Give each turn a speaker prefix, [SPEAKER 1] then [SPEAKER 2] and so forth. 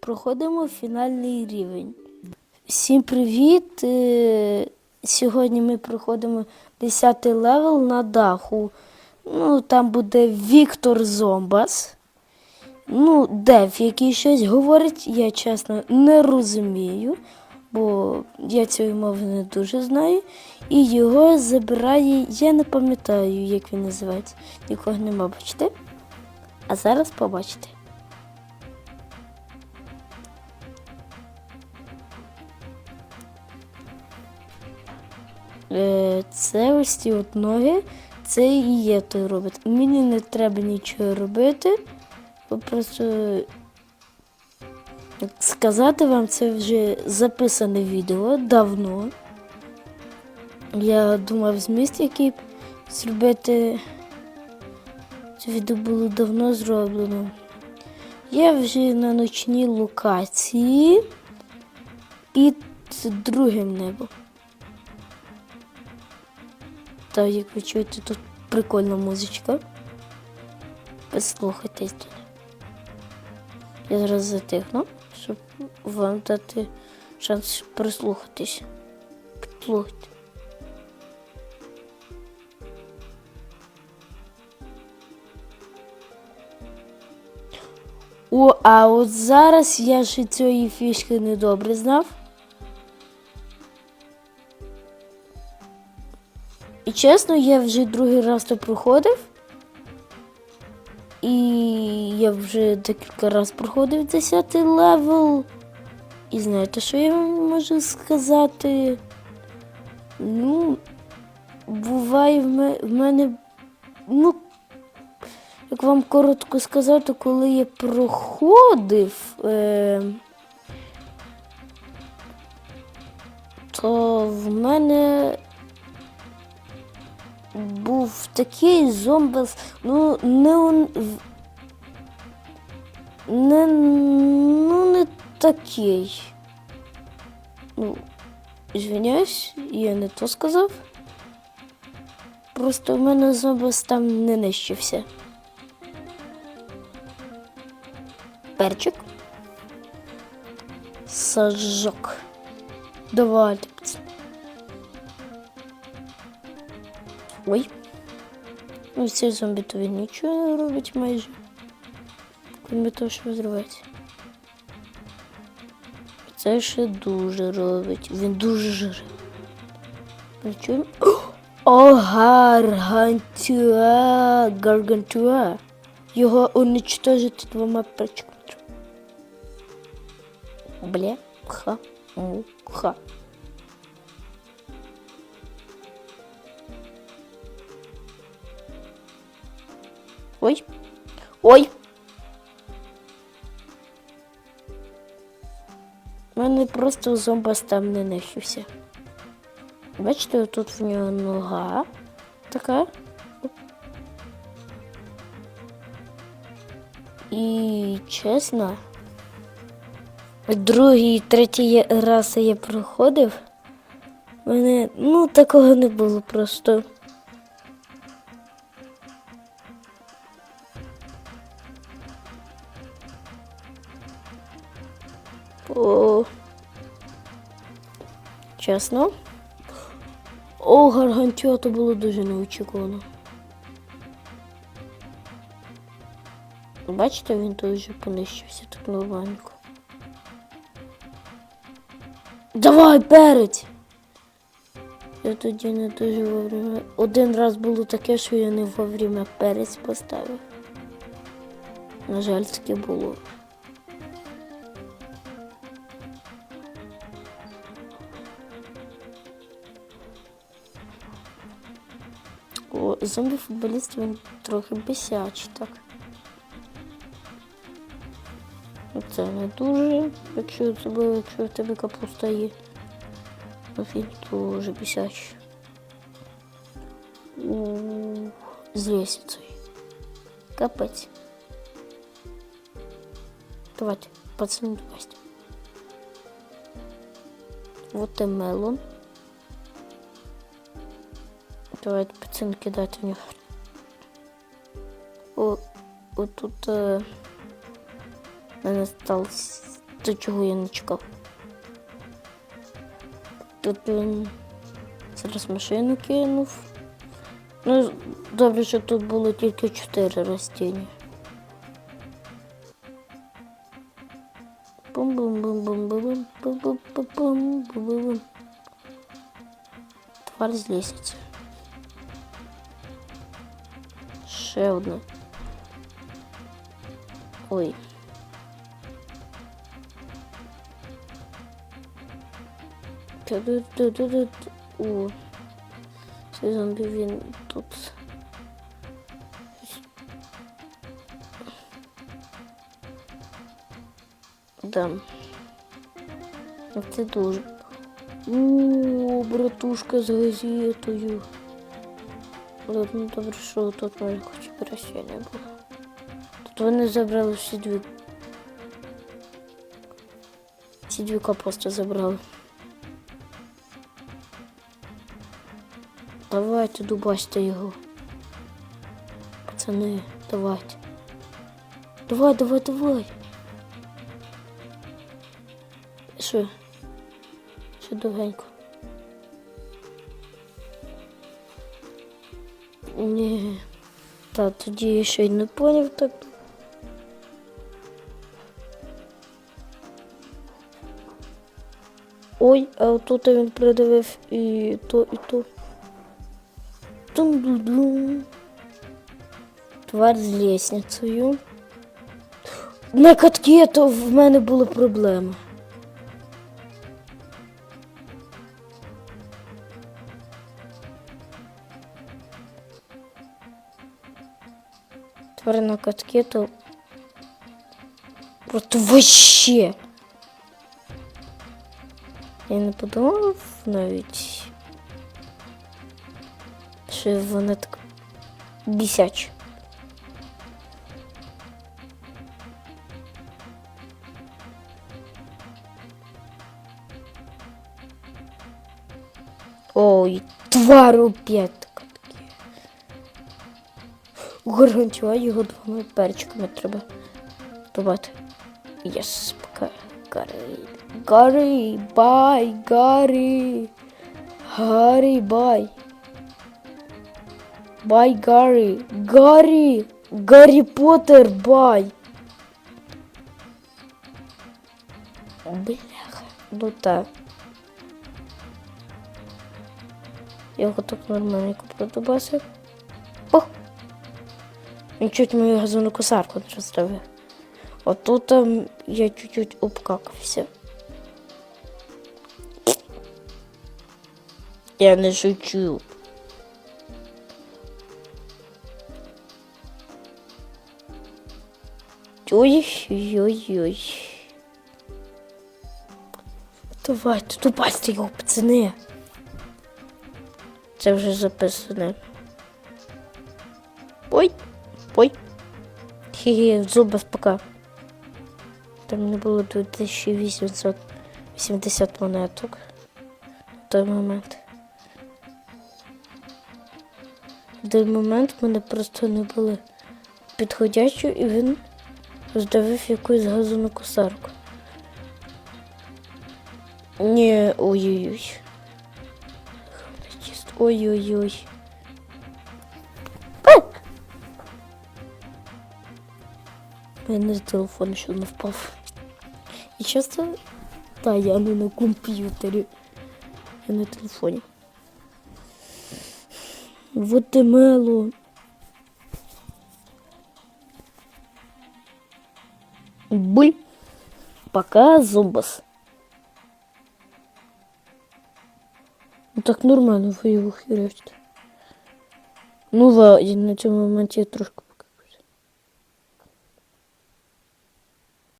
[SPEAKER 1] Проходимо фінальний рівень. Всім привіт! Е, Сьогодні ми проходимо 10 левел на даху. Ну, там буде Віктор Зомбас. Ну, Дев, який щось говорить, я чесно не розумію, бо я цієї мови не дуже знаю. І його забирає, я не пам'ятаю, як він називається. Нікого нема, бачите? А зараз побачите. Це ось ці от ноги, це і є той робот. Мені не треба нічого робити. Просто сказати вам, це вже записане відео давно. Я думав зміст, який зробити. Це відео було давно зроблено. Я вже на ночній локації під другим небом. Та як ви чуєте, тут прикольна музичка. Послухайтесь тут. Я зараз затихну, щоб вам дати шанс прислухатись. Підслухайте. О, а от зараз я ще цієї фішки недобре знав. І чесно, я вже другий раз то проходив. І я вже декілька разів проходив 10 левел. І знаєте, що я вам можу сказати? Ну, буває в ме- в мене. Ну, як вам коротко сказати, коли я проходив, е, то в мене був такий зомбас, ну не. Не, ну, не такий. Ну, извиняюсь, я не то сказав. Просто в мене зомбас там не нищився. Перчик. Сажок. Давайте. Ой. Ну, цей зомбі то він нічого не робить майже. Крім того, що взривається. Це ще дуже робить. Він дуже жире. Ми чуємо? О, гаргантюа, гаргантюа. Його уничтожити двома перчиками. треба. Бля, ха, му, ха. Ой. Ой. У мене просто зомбас там не нищився. Бачите, тут в нього нога така. І чесно, другий, третій раз я проходив. Мене ну такого не було просто. О, чесно. О, гаргантюа то було дуже неочікувано. Бачите, він тут вже понищився так нормальненько. Давай, перець! Я тоді не дуже вовремя. Один раз було таке, що я не вовремя перець поставив. На жаль, таке було. О, зомбі-футболіст він трохи бесячий так. Це не дуже, якщо було, якщо в тебе капуста є. Ну, Він дуже бесячий. У, З лестницею. Капець. Давайте, пацаны, давайте. Вот и мелон. Давайте пацаны кидать в них. О, вот тут. Е... мене сталося. До чого я не чекав. Тут він зараз машину кинув. Ну, добре, що тут було тільки чотири ростіння. бум бум бум бум Ще одна. Ой. Ту-ду-ду-ду-ду. О. Цей зомбі він тут. Да. Це дуже. О, братушка з газетою. Ладно, добре, що тут моє хоч Прощення було. Тут вони забрали всі дві. Ці дві капусти забрали. Давайте дубасьте його. Пацани, давайте. Давай, давай, давай. Що? Ще довгенько. Ні. Та тоді я ще й не поняв так. Ой, а отут він придивив і то, і то. Тум-ду-дум. Тварь з лісницею. На катки то в мене були проблеми. Тварь на катки то просто вообще. Я не подумав навіть, що вони так бісячі. Ой, тварь опять. Гарантію його двома перчиками треба добати. Єс, пока. Гаррі. Гаррі, бай, Гаррі. Гаррі, бай. Бай, Гаррі. Гаррі. Гаррі Поттер, бай. Бляха. Ну так. Я його так нормальненько продубасив. Він чуть мою газону косарку не розставив. Отут там я чуть-чуть обкакався. Я не шучу. Ой-ой-ой. Давайте, тупасти його, пацани. Це вже записане. Хі-хі, зуба пока. Там не було 2880 монеток в той момент. В той момент в мене просто не було підходячого і він здавив якусь газову косарку. Ні, ой-ой-ой. Ой-ой-ой. мене з телефону ще не впав. І часто, та я не на комп'ютері, я на телефоні. Вот і мело. Буль. Пока зубас. Ну так нормально ви його хірячите. Ну ладно, на цьому моменті я трошки